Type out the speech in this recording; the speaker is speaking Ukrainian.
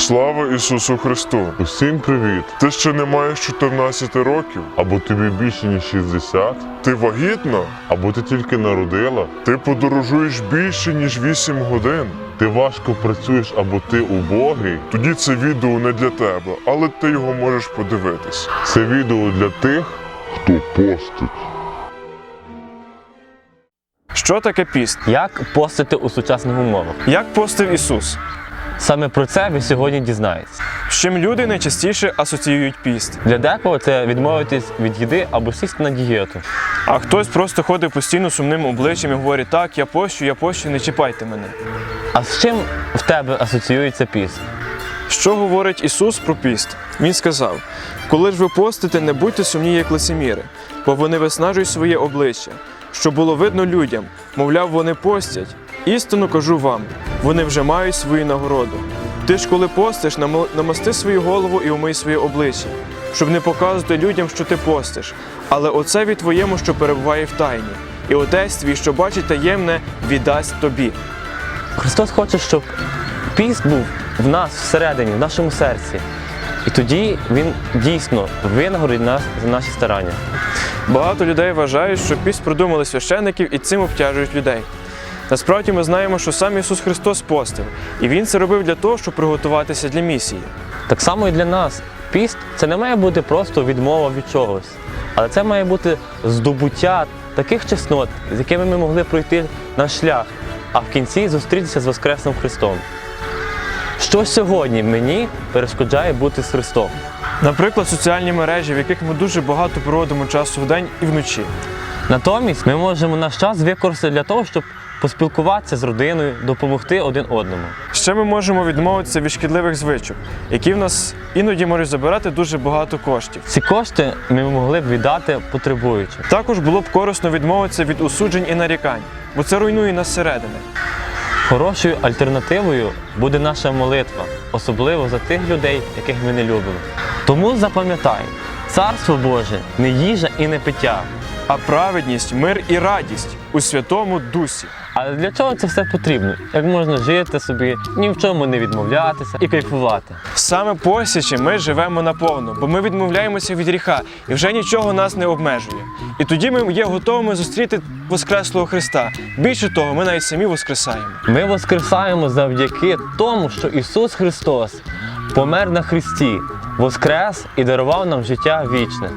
Слава Ісусу Христу! Усім привіт! Ти ще не маєш 14 років? Або тобі більше ніж 60, Ти вагітна? або ти тільки народила, Ти подорожуєш більше, ніж 8 годин. ти важко працюєш або ти убогий. Тоді це відео не для тебе, але ти його можеш подивитись. Це відео для тих, хто постить. Що таке піст? Як постити у сучасних умовах? Як постив Ісус? Саме про це ви сьогодні дізнаєтесь. З чим люди найчастіше асоціюють піст? Для декого це відмовитись від їди або сісти на дієту. А хтось просто ходить постійно сумним обличчям і говорить, так, я пощу, я пощу, не чіпайте мене. А з чим в тебе асоціюється піст? Що говорить Ісус про піст? Він сказав: коли ж ви постите, не будьте сумні, як лицеміри, бо вони виснажують своє обличчя, щоб було видно людям, мовляв, вони постять. Істину кажу вам, вони вже мають свою нагороду. Ти ж, коли постиш, намасти свою голову і умий своє обличчя, щоб не показувати людям, що ти постиш. Але оце від твоєму, що перебуває в тайні, і отець твій, що бачить таємне, віддасть тобі. Христос хоче, щоб піст був в нас всередині, в нашому серці. І тоді Він дійсно винагородить нас за наші старання. Багато людей вважають, що піст придумали священників і цим обтяжують людей. Насправді ми знаємо, що сам Ісус Христос постив, і Він це робив для того, щоб приготуватися для місії. Так само і для нас. Піст це не має бути просто відмова від чогось, але це має бути здобуття таких чеснот, з якими ми могли пройти наш шлях, а в кінці зустрітися з Воскресним Христом. Що сьогодні мені перешкоджає бути з Христом? Наприклад, соціальні мережі, в яких ми дуже багато проводимо часу вдень і вночі. Натомість ми можемо наш час використати для того, щоб поспілкуватися з родиною, допомогти один одному. Ще ми можемо відмовитися від шкідливих звичок, які в нас іноді можуть забирати дуже багато коштів. Ці кошти ми могли б віддати потребуючим. Також було б корисно відмовитися від осуджень і нарікань, бо це руйнує нас зсередини. Хорошою альтернативою буде наша молитва, особливо за тих людей, яких ми не любимо. Тому запам'ятай, царство Боже не їжа і не пиття. А праведність, мир і радість у Святому Дусі. Але для чого це все потрібно? Як можна жити собі, ні в чому не відмовлятися і кайфувати? Саме посячи ми живемо наповну, бо ми відмовляємося від гріха і вже нічого нас не обмежує. І тоді ми є готовими зустріти Воскреслого Христа. Більше того, ми навіть самі воскресаємо. Ми воскресаємо завдяки тому, що Ісус Христос помер на Христі, воскрес і дарував нам життя вічне.